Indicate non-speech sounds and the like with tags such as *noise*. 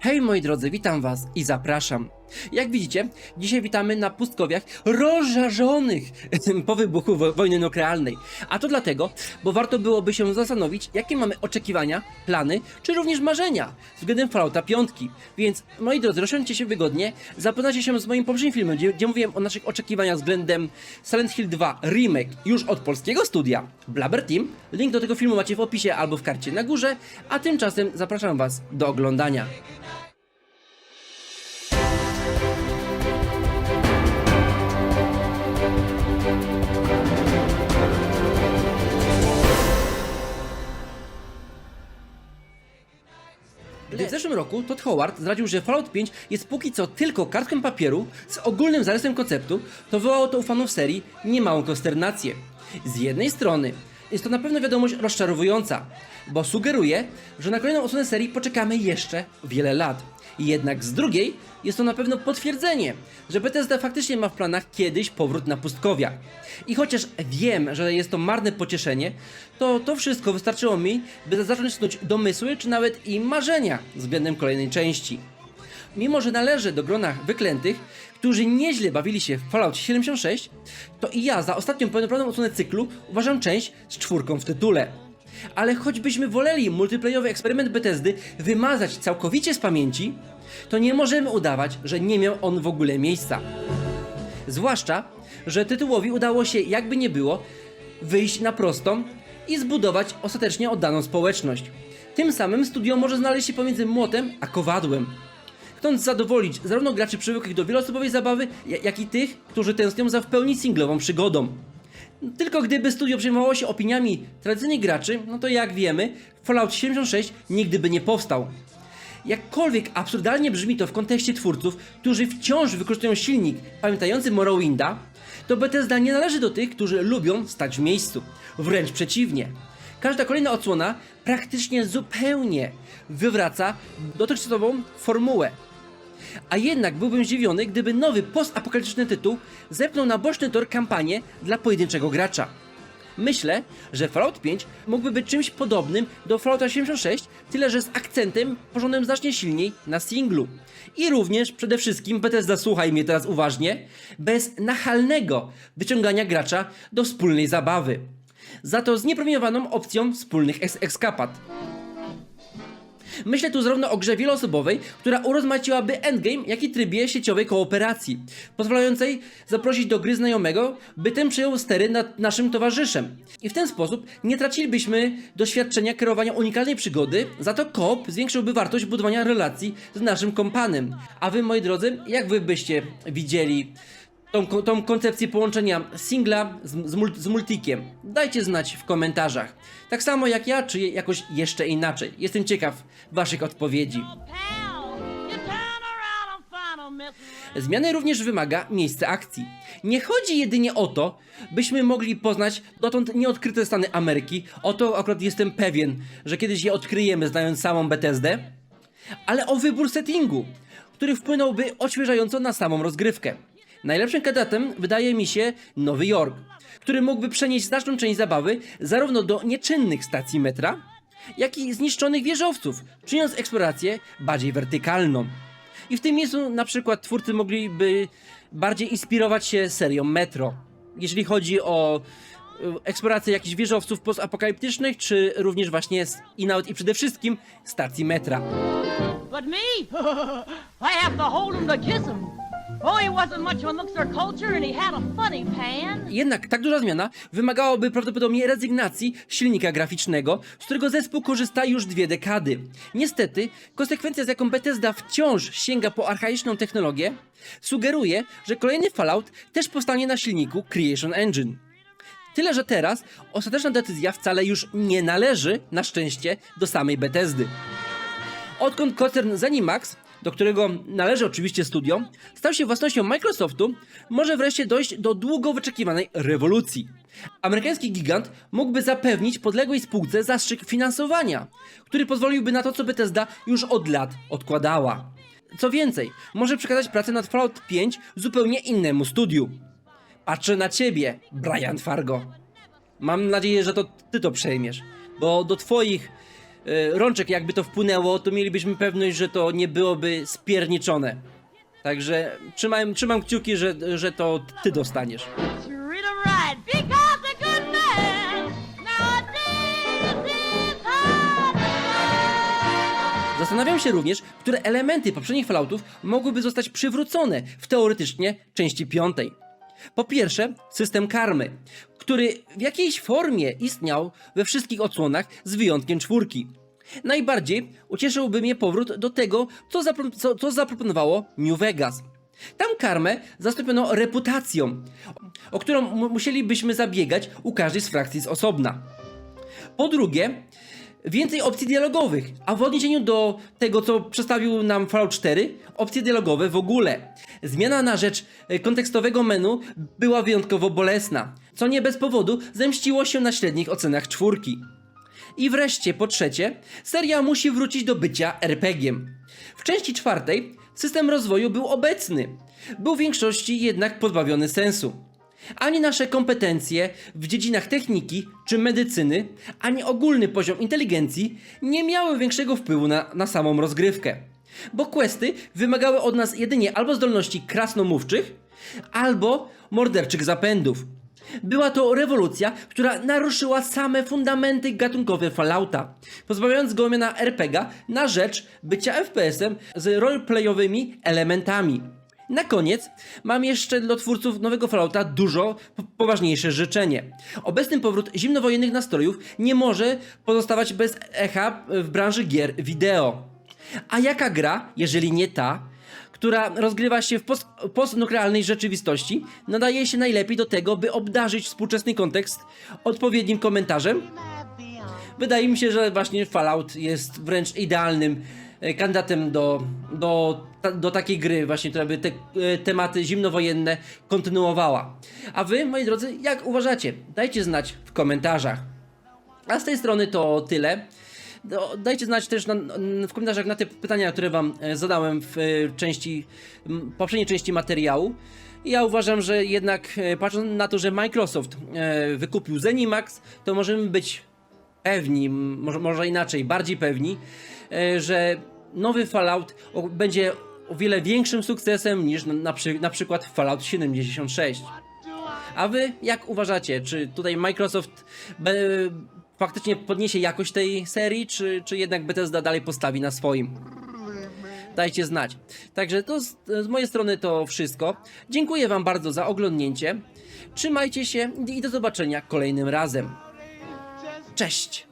Hej moi drodzy, witam was i zapraszam. Jak widzicie, dzisiaj witamy na pustkowiach rozżarzonych *laughs* po wybuchu wo- wojny nuklearnej. A to dlatego, bo warto byłoby się zastanowić, jakie mamy oczekiwania, plany, czy również marzenia względem Fallouta 5. Więc moi drodzy, rozsiądźcie się wygodnie, zapoznajcie się z moim poprzednim filmem, gdzie, gdzie mówiłem o naszych oczekiwaniach względem Silent Hill 2 Remake już od polskiego studia Blabber Team. Link do tego filmu macie w opisie albo w karcie na górze, a tymczasem zapraszam was do oglądania. Gdy w zeszłym roku Todd Howard zdradził, że Fallout 5 jest póki co tylko kartką papieru z ogólnym zarysem konceptu, to wywołało to u fanów serii niemałą konsternację. Z jednej strony jest to na pewno wiadomość rozczarowująca, bo sugeruje, że na kolejną odsłonę serii poczekamy jeszcze wiele lat. Jednak z drugiej jest to na pewno potwierdzenie, że Bethesda faktycznie ma w planach kiedyś powrót na pustkowia. I chociaż wiem, że jest to marne pocieszenie, to to wszystko wystarczyło mi, by zacząć snuć domysły czy nawet i marzenia względem kolejnej części. Mimo, że należę do grona wyklętych, którzy nieźle bawili się w Fallout 76, to i ja za ostatnią pełnoprawną odsłonę cyklu uważam część z czwórką w tytule. Ale choćbyśmy woleli multiplayerowy eksperyment Bethesdy wymazać całkowicie z pamięci, to nie możemy udawać, że nie miał on w ogóle miejsca. Zwłaszcza, że tytułowi udało się, jakby nie było, wyjść na prostą i zbudować ostatecznie oddaną społeczność. Tym samym studio może znaleźć się pomiędzy młotem a kowadłem. Chcąc zadowolić zarówno graczy przywykłych do wieloosobowej zabawy, ja- jak i tych, którzy tęsknią za w pełni singlową przygodą. Tylko gdyby studio przejmowało się opiniami tradycyjnych graczy, no to jak wiemy, Fallout 76 nigdy by nie powstał. Jakkolwiek absurdalnie brzmi to w kontekście twórców, którzy wciąż wykorzystują silnik pamiętający Morrowinda, to Bethesda nie należy do tych, którzy lubią stać w miejscu. Wręcz przeciwnie. Każda kolejna odsłona praktycznie zupełnie wywraca dotychczasową formułę. A jednak byłbym zdziwiony, gdyby nowy postapokaliptyczny tytuł zepnął na boczny tor kampanię dla pojedynczego gracza. Myślę, że Fallout 5 mógłby być czymś podobnym do Fallouta 76, tyle że z akcentem porządnym znacznie silniej na singlu. I również przede wszystkim, Bethesda słuchaj mnie teraz uważnie, bez nachalnego wyciągania gracza do wspólnej zabawy. Za to z niepremiowaną opcją wspólnych eks- ekskapad. Myślę tu zarówno o grze wieloosobowej, która urozmaiciłaby endgame, jak i trybie sieciowej kooperacji, pozwalającej zaprosić do gry znajomego, by ten przejął stery nad naszym towarzyszem. I w ten sposób nie tracilibyśmy doświadczenia kreowania unikalnej przygody, za to koop zwiększyłby wartość budowania relacji z naszym kompanem. A wy, moi drodzy, jak wy byście widzieli tą, tą koncepcję połączenia singla z, z, z multikiem. Dajcie znać w komentarzach. Tak samo jak ja, czy jakoś jeszcze inaczej. Jestem ciekaw waszych odpowiedzi. Zmiany również wymaga miejsce akcji. Nie chodzi jedynie o to, byśmy mogli poznać dotąd nieodkryte stany Ameryki. O to akurat jestem pewien, że kiedyś je odkryjemy, znając samą Bethesdę. Ale o wybór settingu, który wpłynąłby odświeżająco na samą rozgrywkę. Najlepszym kandydatem wydaje mi się Nowy Jork, który mógłby przenieść znaczną część zabawy zarówno do nieczynnych stacji metra, jak i zniszczonych wieżowców, czyniąc eksplorację bardziej wertykalną. I w tym miejscu na przykład twórcy mogliby bardziej inspirować się serią Metro. Jeżeli chodzi o y, eksplorację jakichś wieżowców postapokaliptycznych, czy również właśnie i nawet i przede wszystkim stacji metra. But me, *laughs* I have to hold 'em to kiss 'em. Jednak tak duża zmiana wymagałaby prawdopodobnie rezygnacji silnika graficznego, z którego zespół korzysta już dwie dekady. Niestety, konsekwencja z jaką Bethesda wciąż sięga po archaiczną technologię, sugeruje, że kolejny Fallout też powstanie na silniku Creation Engine. Tyle, że teraz ostateczna decyzja wcale już nie należy, na szczęście, do samej Bethesdy. Odkąd koncern Zenimax, do którego należy oczywiście studio, stał się własnością Microsoftu, może wreszcie dojść do długo wyczekiwanej rewolucji. Amerykański gigant mógłby zapewnić podległej spółce zastrzyk finansowania, który pozwoliłby na to, co Bethesda już od lat odkładała. Co więcej, może przekazać pracę nad Fallout 5 zupełnie innemu studiu. Patrzę na ciebie, Brian Fargo. Mam nadzieję, że to ty to przejmiesz, bo do twoich rączek jakby to wpłynęło, to mielibyśmy pewność, że to nie byłoby spierniczone. Także trzymam, trzymam kciuki, że, że to ty dostaniesz. Zastanawiam się również, które elementy poprzednich Falloutów mogłyby zostać przywrócone w teoretycznie części piątej. Po pierwsze, system karmy, który w jakiejś formie istniał we wszystkich odsłonach z wyjątkiem czwórki. Najbardziej ucieszyłby mnie powrót do tego, co, zapro- co, co zaproponowało New Vegas. Tam karmę zastąpiono reputacją, o którą mu- musielibyśmy zabiegać u każdej z frakcji z osobna. Po drugie, więcej opcji dialogowych, a w odniesieniu do tego, co przedstawił nam Fallout 4, opcje dialogowe w ogóle. Zmiana na rzecz e, kontekstowego menu była wyjątkowo bolesna, co nie bez powodu zemściło się na średnich ocenach czwórki. I wreszcie, po trzecie, seria musi wrócić do bycia RPG-iem. W części czwartej system rozwoju był obecny, był w większości jednak pozbawiony sensu. Ani nasze kompetencje w dziedzinach techniki czy medycyny, ani ogólny poziom inteligencji nie miały większego wpływu na, na samą rozgrywkę. Bo questy wymagały od nas jedynie albo zdolności krasnomówczych, albo morderczych zapędów. Była to rewolucja, która naruszyła same fundamenty gatunkowe Fallouta, pozbawiając go miana RPGa na rzecz bycia FPS-em z roleplayowymi elementami. Na koniec mam jeszcze dla twórców nowego Fallouta dużo po- poważniejsze życzenie. Obecny powrót zimnowojennych nastrojów nie może pozostawać bez echa w branży gier wideo. A jaka gra, jeżeli nie ta, która rozgrywa się w post- postnuklearnej rzeczywistości, nadaje się najlepiej do tego, by obdarzyć współczesny kontekst odpowiednim komentarzem? Wydaje mi się, że właśnie Fallout jest wręcz idealnym e, kandydatem do, do, do takiej gry, właśnie, która by te e, tematy zimnowojenne kontynuowała. A wy, moi drodzy, jak uważacie? Dajcie znać w komentarzach. A z tej strony to tyle. Do- Dajcie znać też na, w komentarzach na te pytania, które wam e, zadałem w e, części, poprzedniej części materiału. Ja uważam, że jednak e, patrząc na to, że Microsoft wykupił Zenimax, to możemy być pewni, może, może inaczej, bardziej pewni, że nowy Fallout będzie o wiele większym sukcesem niż na, przy, na przykład Fallout 76. A wy jak uważacie, czy tutaj Microsoft faktycznie podniesie jakość tej serii, czy, czy jednak Bethesda dalej postawi na swoim? Dajcie znać. Także to z, z mojej strony to wszystko. Dziękuję wam bardzo za oglądnięcie. Trzymajcie się i do zobaczenia kolejnym razem. Cześć!